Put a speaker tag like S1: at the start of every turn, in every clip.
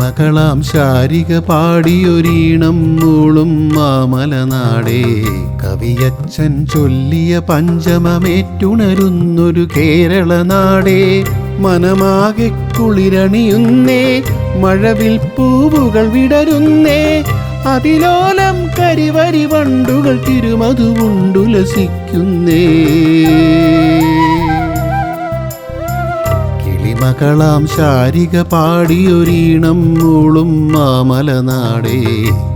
S1: കിളിമകളാം ശാരിക പാടിയൊരീണം മൂളും മാമലനാടേ കവിയച്ഛൻ ചൊല്ലിയ പഞ്ചമമേറ്റുണരുന്നൊരു കേരള നാടേ. മനമാകെ കുളിരണിയുന്നേ മഴവിൽ പൂവുകൾ വിടരുന്നേ. അതിലോലം കരിവരി വണ്ടുകൾ തിരുമതുവുണ്ടുലസിക്കുന്നേ. കിളിമകളാം ശാരിക പാടിയൊരീണം മൂളും മാമലനാടേ.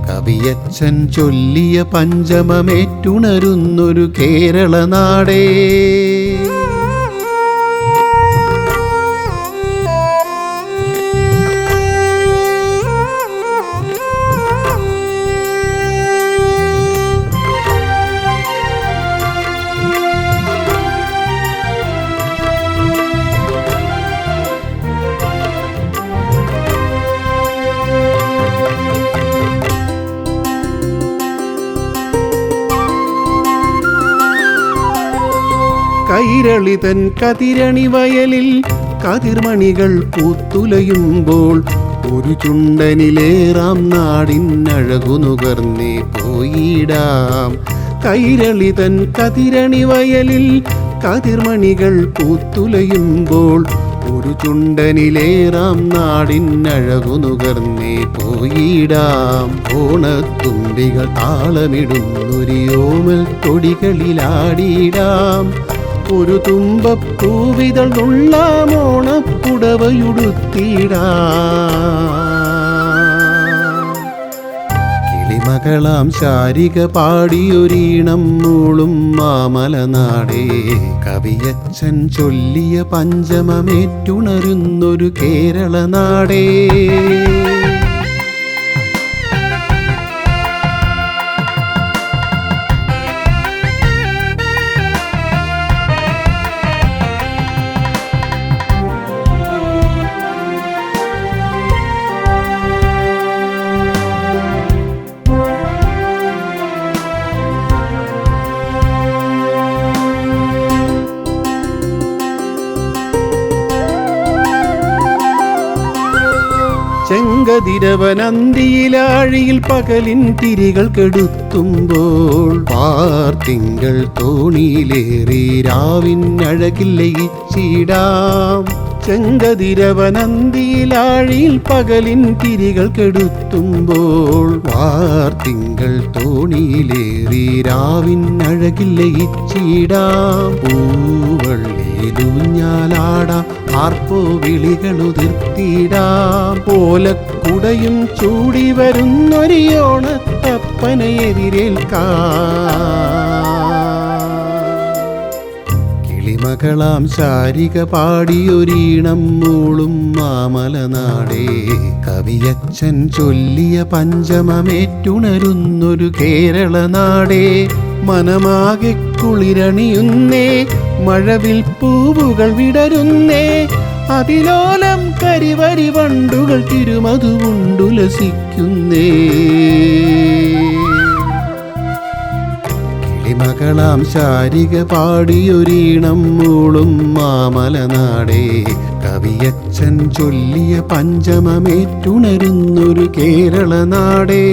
S1: കവിയച്ഛൻ ചൊല്ലിയ പഞ്ചമമേറ്റുണരുന്നൊരു കേരള നാടേ കൈരളിതൻ കതിരണി വയലിൽ കതിർമണികൾ പൂത്തുലയുമ്പോൾ ഒരു ചുണ്ടനിലേറാം നാടിനഴകു നുകർന്നേ പോയിടാം. കൈരളിതൻ കതിരണി വയലിൽ കതിർമണികൾ പൂത്തുലയുമ്പോൾ ഒരു ചുണ്ടനിലേറാം നാടിനഴകു നുകർന്നേ പോയിടാം. ഓണത്തുമ്പികൾ താളമിടുന്നൊരിയോമൽ കൊടികളിലാടിയിടാം ഒരു തുമ്പപ്പൂവിതളുള്ള മോണപ്പുടവയുടുത്തിടാ കിളിമകളാം ശാരിക പാടിയൊരീണം മൂളും മാമലനാടേ. കവിയച്ഛൻ ചൊല്ലിയ പഞ്ചമമേറ്റുണരുന്നൊരു കേരള നാടേ ചെങ്കതിരവനന്തിയിലാഴിയിൽ പകലിൻ തിരികൾ കെടുത്തുമ്പോൾ പാർത്തിങ്കൾ തോണിയിലേറി രാവിൻ അഴകിൽ ലയിച്ചിടാം. ചെങ്കതിരവനന്തിയിലാഴിയിൽ പകലിൻ തിരികൾ കെടുത്തുമ്പോൾ വാർത്തിങ്കൾ തോണിയിലേറി രാവിൻ അഴകിൽ ലയിച്ചിടാം പൂവള്ളിയിലൂഞ്ഞാലാടാം ആർപ്പോ വിളികളുതിർത്തിടാം പോലക്കുടയും ചൂടി വരുന്നൊരിയോണത്തപ്പനെ എതിരേൽക്കാം കിളിമകളാം ശാരിക പാടിയൊരീണം മൂളും മാമലനാടേ കവിയച്ഛൻ ചൊല്ലിയ പഞ്ചമമേറ്റുണരുന്നൊരു കേരള നാടേ. മനമാകെ കുളിരണിയുന്നേ മഴവിൽ പൂവുകൾ വിടരുന്നേ. അതിലോലം കരിവരി വണ്ടുകൾ തിരുമതുകൊണ്ടുലസിക്കുന്നേ കിളിമകളാം ശാരിക പാടിയൊരീണം മൂളും മാമലനാടേ കവിയച്ഛൻ ചൊല്ലിയ പഞ്ചമമേറ്റുണരുന്നൊരു കേരള നാടേ